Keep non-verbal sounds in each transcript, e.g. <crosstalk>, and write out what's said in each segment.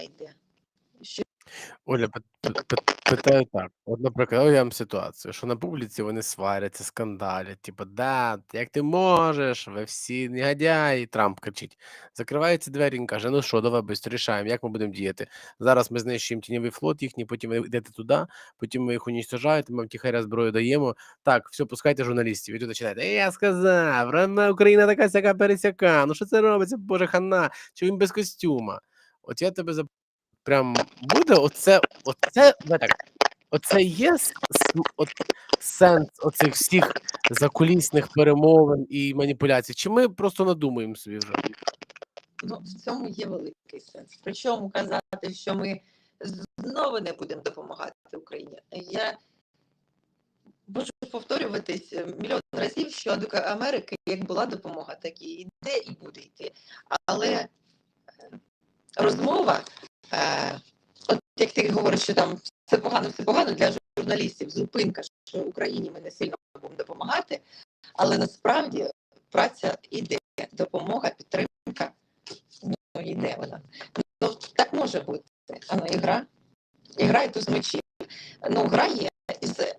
йде. Що Оля, пит- пит- пит- питаю так. От, наприклад, уявимо ситуацію, що на публіці вони сваряться, скандалять, типу, да, як ти можеш, ви всі негодяї, Трамп кричить. Закриваються двері, він каже, ну що, давай швидко рішаємо, як ми будемо діяти. Зараз ми знищуємо тіньовий флот їхній, потім ви йдете туди, потім ми їх унічтожаєте, ми вам тихаря зброю даємо. Так, все, пускайте журналістів. І тут починаєте, «Е, я сказав, Україна така сяка пересяка, ну що це робиться, боже хана, чи він без костюма? От я тебе запитаю, прям буде оце, оце, так, оце є от, сенс оцих всіх закулісних перемовин і маніпуляцій? Чи ми просто надумуємо собі вже? ну, в цьому є великий сенс. Причому казати, що ми знову не будемо допомагати Україні. Я можу повторюватись мільйон разів, що до Америки як була допомога, так і йде і буде йти. Але розмова, е, от як ти говориш, що там все погано, все погано для журналістів, зупинка, що Україні ми не сильно будемо допомагати, але насправді праця іде, допомога, підтримка, ну йде вона. Ну так може бути. Ано ігра, ігра і туз мечів. Ну, гра є,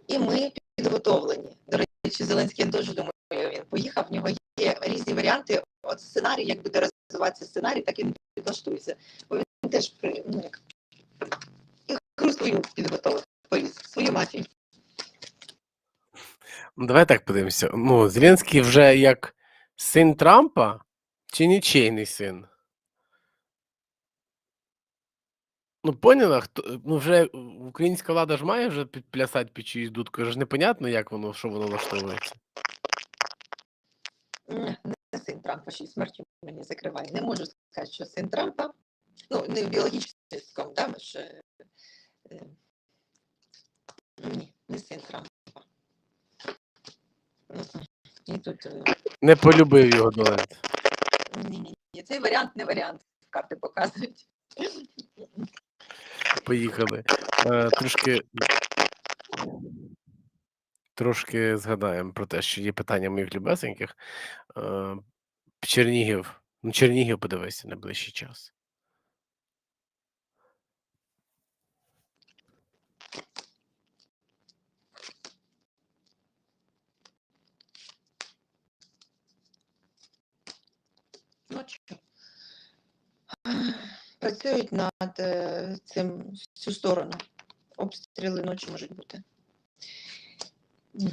і ми підготовлені. До речі, Зеленський я дуже думаю, він поїхав, в нього є різні варіанти. От сценарій, як буде розвиватися сценарій, так він підлаштується. Бо він теж при ну, як, ігру свою підготовив, повіз, свою мафію. Ну, давай так подивимося. Ну, Зеленський вже як син Трампа чи нічийний син? Ну, поняла, хто ну вже українська влада ж має вже підплясати під чиюсь дудку, ж непонятно, як воно, що воно влаштовується. Син Трампа, ще й смертю мені закриває. Не можу сказати, що син Трампа, ну, не в біологічному, да, е, е, ні, не син Трампа. І тут е, Не полюбив його Дональд. ні, ні, ні, цей варіант не варіант, карти показують. Поїхали. Е, трошки. Трошки згадаємо про те, що є питання моїх любесеньких. Е, Чернігів. Ну, Чернігів подивися найближчий час. Ну, що? Працюють над е, цим цю сторону. Обстріли ночі можуть бути. Угу.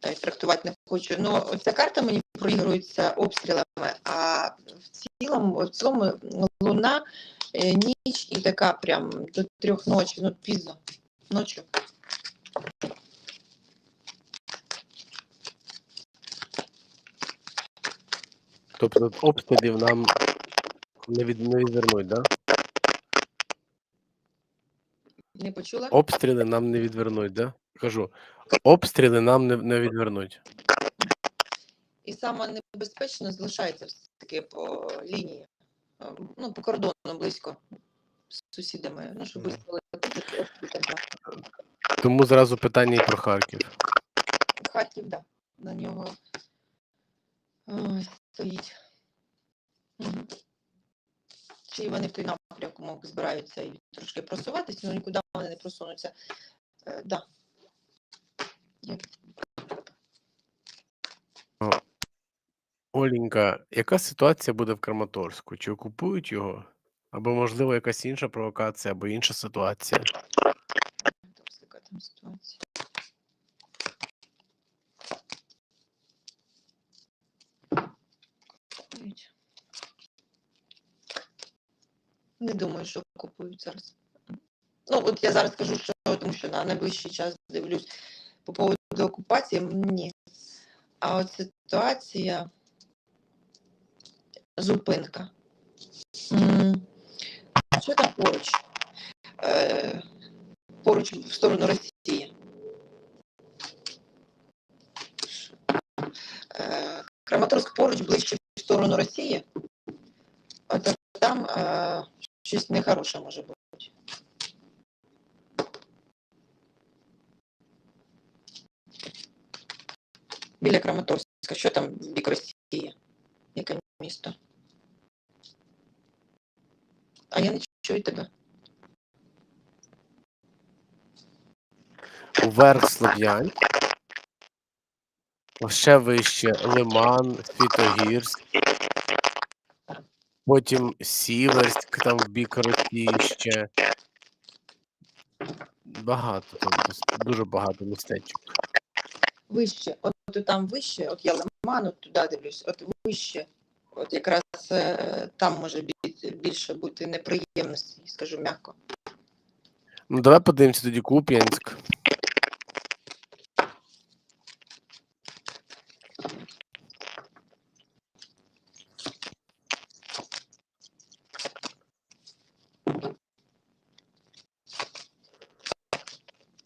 Та й трактувати не хочу. Ну, ця карта мені проігрується обстрілами, а в цілому, в цілому луна, е, ніч і така прям до трьох ночі, ну пізно, ночі. Тобто обстрілів нам не, від, не відвернуть, да? Не почула? Обстріли нам не відвернуть, да? Кажу, обстріли нам не, не відвернуть. І саме небезпечно залишається все-таки по лінії, е, ну, по кордону близько з сусідами. Ну, щоб да. Тому зразу питання і про Харків. Харків, да, на нього ой, стоїть. Мгм. Чи вони в той напрямку збираються і трошки просуватися, ну нікуди вони не просунуться. Е, да. Є. Оленька, яка ситуація буде в Краматорську? Чи окупують його? Або, можливо, якась інша провокація, або інша ситуація? Яка там ситуація? Не думаю, що купують зараз. Ну, от я зараз кажу, що тому що на найближчий час дивлюсь по поводу окупації. Ні. А от ситуація зупинка. Що там поруч? Е, поруч в сторону Росії. Е, Краматорськ поруч ближче в сторону Росії. От там е, щось нехороше може бути. Біля Краматорська. Що там в бік Росії? Яке місто? А я не Чую тебе. Уверх Слов'янськ. Ще вище Лиман, Світогірськ. Потім Сіверськ, там в бік Росіще. Багато там, дуже багато містечок. Вище. От, там вище, от я лиман, от туди дивлюсь, от вище. От якраз е, там може бі- більше бути неприємностей, скажу м'яко. Ну, давай подивимося тоді Куп'янськ.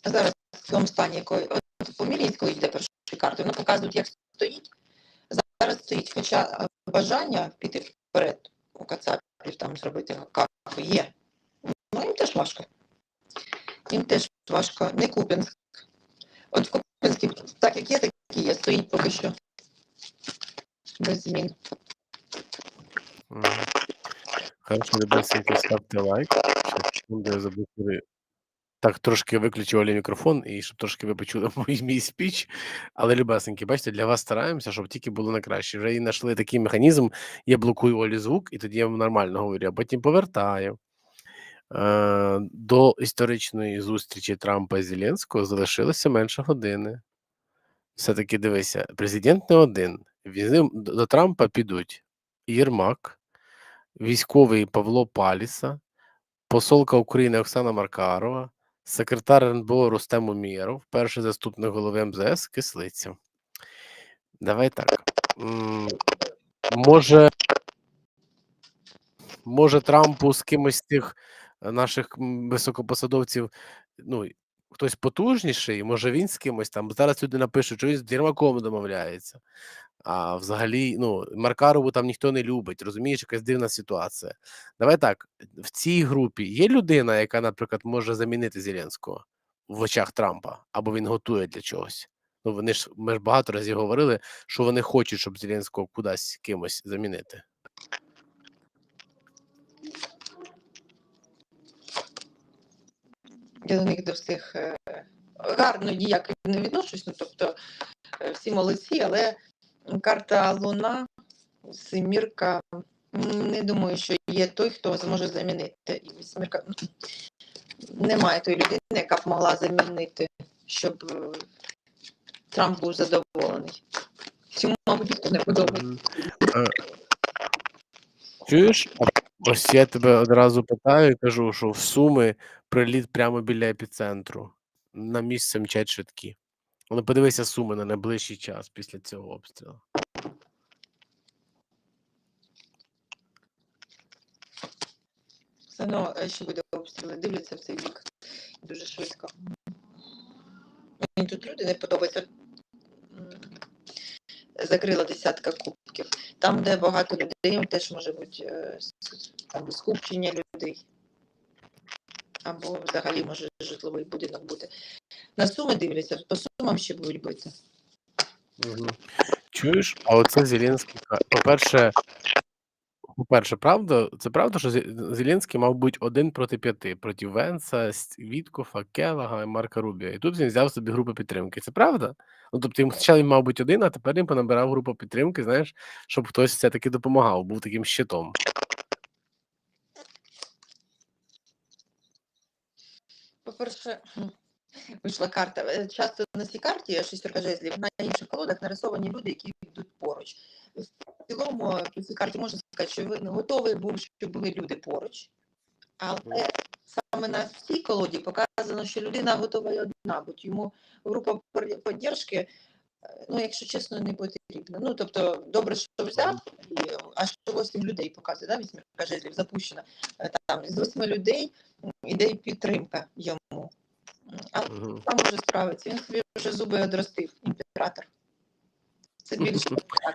Зараз в цьому стані, якої по Мілінської йде першої карти, воно показують, як стоїть. Зараз стоїть, хоча бажання піти вперед у Кацапів там зробити кафу є. Ну, їм теж важко. Їм теж важко. Не Куп'янськ. От в Куп'янській, так як є, так і є. Стоїть поки що без змін. Хорошо, ребятки, ставте лайк. Секунду, я пере- Так, трошки виключив Олі мікрофон, і щоб трошки ви почули <laughs> мій, мій спіч. Але, любесеньки, бачите, для вас стараємося, щоб тільки було на краще. Вже і знайшли такий механізм, я блокую Олі звук, і тоді я нормально говорю, а потім повертаю. Е, до історичної зустрічі Трампа і Зеленського залишилося менше години. Все-таки дивися, президент не один. До Трампа підуть Єрмак, військовий Павло Паліса, посолка України Оксана Маркарова, секретар РНБО Рустем Умєров, перший заступник голови МЗС Кислиця. Давай так. Може, може Трампу з кимось з тих е, наших високопосадовців, ну, хтось потужніший, може він з кимось там. Зараз люди напишуть, що він з Єрмаком домовляється. А взагалі, ну, Маркарову там ніхто не любить, розумієш, якась дивна ситуація. Давай так: в цій групі є людина, яка, наприклад, може замінити Зеленського в очах Трампа, або він готує для чогось. Ну, вони ж ми ж багато разів говорили, що вони хочуть, щоб Зеленського кудись кимось замінити. Я до них до всіх е, гарно ніяк не відношусь, ну тобто е, всі молодці, але карта Луна, Семірка, не думаю, що є той, хто зможе замінити. М, немає тої людини, яка б могла замінити, щоб е, Трамп був задоволений. Цьому, мабуть, ніхто не подобається. Е, Чуєш? Ось я тебе одразу питаю і кажу, що в Суми приліт прямо біля епіцентру. На місце мчать швидкі. Ну, подивися Суми на найближчий час після цього обстрілу. Все одно, е, що буде обстріли, дивляться в цей бік дуже швидко. Мені тут люди не подобаються. Закрила десятка кубків. Там, де багато людей, теж може бути е, або скупчення людей. Або взагалі може житловий будинок бути. На суми дивляться, по сумам ще будуть бити. Чуєш? А оце Зеленський. По-перше, по-перше, правда, це правда, що Зеленський мав бути один проти п'яти проти Венса, Віткофа, Келага і Марка Рубія. І тут він взяв собі групу підтримки. Це правда? Ну, тобто, йому спочатку він мав бути один, а тепер він понабирав групу підтримки, знаєш, щоб хтось все-таки допомагав, був таким щитом. По-перше, <laughs> вийшла карта. Е, Часто на цій карті шістерка жезлів, на інших колодах нарисовані люди, які йдуть поруч. В цілому по цій карті можна сказати, що він готовий був, щоб були люди поруч. Але саме на цій колоді показано, що людина готова одна, бо йому група підтримки, е, ну, якщо чесно, не потрібна. Ну, тобто, добре, що взяв, і аж 8 людей показує, да, вісьмірка жезлів запущена. Е, Там з восьми людей іде підтримка йому. А Мгм. там уже справиться. Він собі вже зуби одростив, імператор. Це більше так.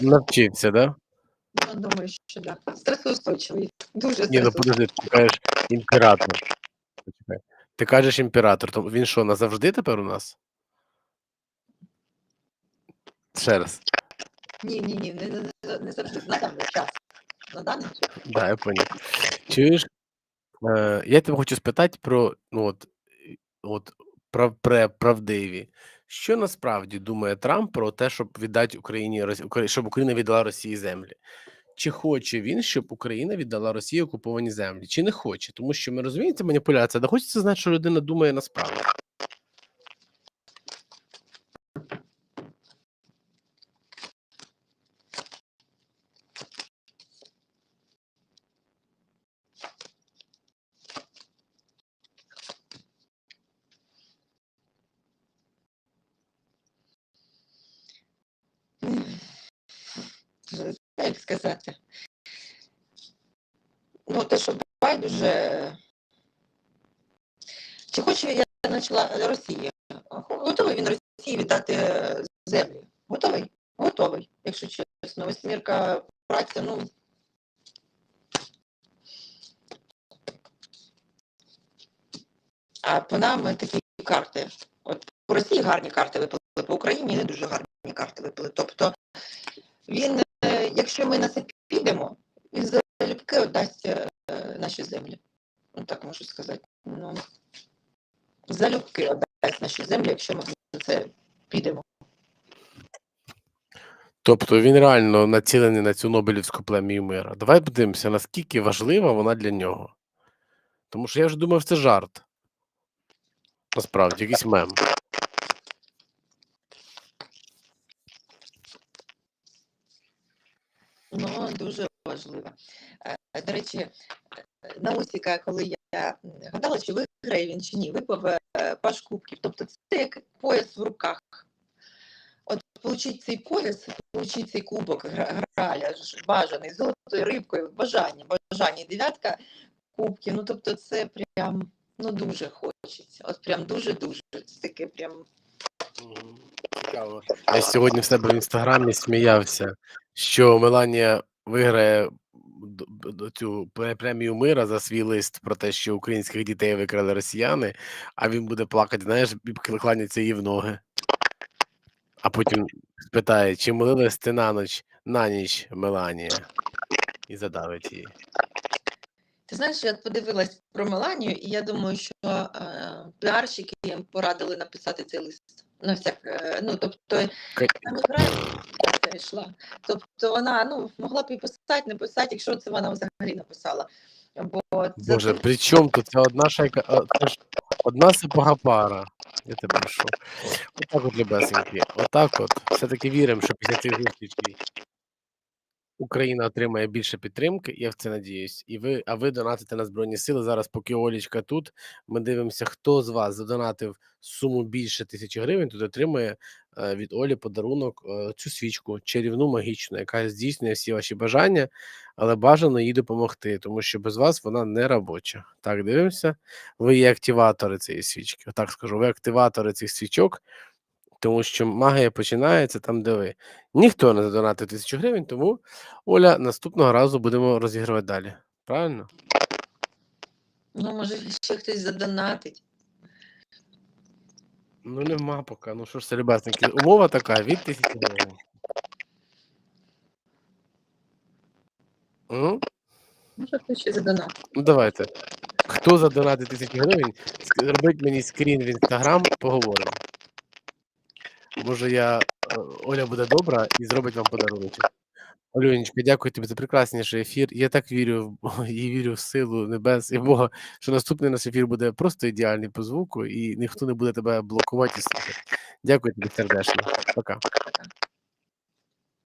Навчився, да? Ну, думаю, що так. Да. Стресоустойчивий. Дуже Ні, ну подожди, ти кажеш імператор. Ти кажеш імператор, то він що, назавжди тепер у нас? Ще раз. Ні, ні, ні, не, не, не завжди. На даний час. на даний час. Да, я поняв. Чуєш, е, я тебе хочу спитати про, ну от, от пре правдиві. Що насправді думає Трамп про те, щоб віддати Україні щоб Україна віддала Росії землі? Чи хоче він, щоб Україна віддала Росії окуповані землі, чи не хоче? Тому що ми розуміємо, це маніпуляція, да хочеться знати, що людина думає насправді. М. Е, як сказати? Ну, те, що байдуже. Чи хоче я почала Росії? Готовий він Росії віддати е, землі? Готовий? Готовий, якщо чесно. Восьмірка праця, ну. А по нам такі карти. От по Росії гарні карти випали, по Україні не дуже гарні карти випали. Тобто він, е, якщо ми на це підемо, він залюбки віддасть е, наші землі. Ну, так можу сказати. Ну, залюбки віддасть наші землі, якщо ми на це підемо. Тобто він реально націлений на цю Нобелівську премію мира. Давай подивимося, наскільки важлива вона для нього. Тому що я вже думав, це жарт. Насправді, якийсь мем. Ну, дуже важливо. Е, До речі, е, на Усіка, коли я гадала, чи виграє він чи ні, випав е, паш кубків. Тобто це як пояс в руках. От получить цей пояс, получить цей кубок граля, бажаний, з золотою рибкою, бажання, бажання, дев'ятка кубків. Ну, тобто це прям ну, дуже хочеться. От прям дуже-дуже. Це таке прям Цікаво. Я сьогодні в себе в інстаграмі сміявся, що Меланія виграє цю премію мира за свій лист про те, що українських дітей викрали росіяни, а він буде плакати, знаєш, і кланяться їй в ноги. А потім спитає, чи молилась ти на ніч, на ніч, Меланія, і задавить її. Ти знаєш, я подивилась про Меланію, і я думаю, що е, піарщики їм порадили написати цей лист. На всяк, е, ну, тобто, грає йшла. Тобто вона ну, могла б і писати, не писати, якщо це вона взагалі написала. Бо це Боже, при чому тут це одна шайка, а, ж одна сипога пара. Я тебе прошу. Отак от, любесенькі. Отак от. Все-таки віримо, що після цих зустрічей Україна отримає більше підтримки, я в це надіюсь. І ви, а ви донатите на Збройні Сили. Зараз, поки Олічка тут, ми дивимося, хто з вас задонатив суму більше тисячі гривень, тут отримує е, від Олі подарунок е, цю свічку, чарівну магічну, яка здійснює всі ваші бажання, але бажано їй допомогти, тому що без вас вона не робоча. Так, дивимося. Ви є активатори цієї свічки. Отак скажу, ви активатори цих свічок. Тому що магія починається там, де ви. Ніхто не задонатив тисячу гривень, тому Оля, наступного разу будемо розігрувати далі. Правильно? ну, може ще хтось задонатить. Ну нема поки. Ну що ж це, ребятники, умова така від тисячі гривень. М? Може хтось ще задонатить. Ну давайте. Хто задонатить тисячу гривень, зробіть мені скрін в інстаграм, поговоримо. Може, я е, Оля буде добра і зробить вам подарунок. Олюнечка, дякую тобі за прекрасніший ефір. Я так вірю в <laughs> і вірю в силу небес і Бога, що наступний наш ефір буде просто ідеальний по звуку, і ніхто не буде тебе блокувати і слухати. Дякую тобі сердечно. Пока.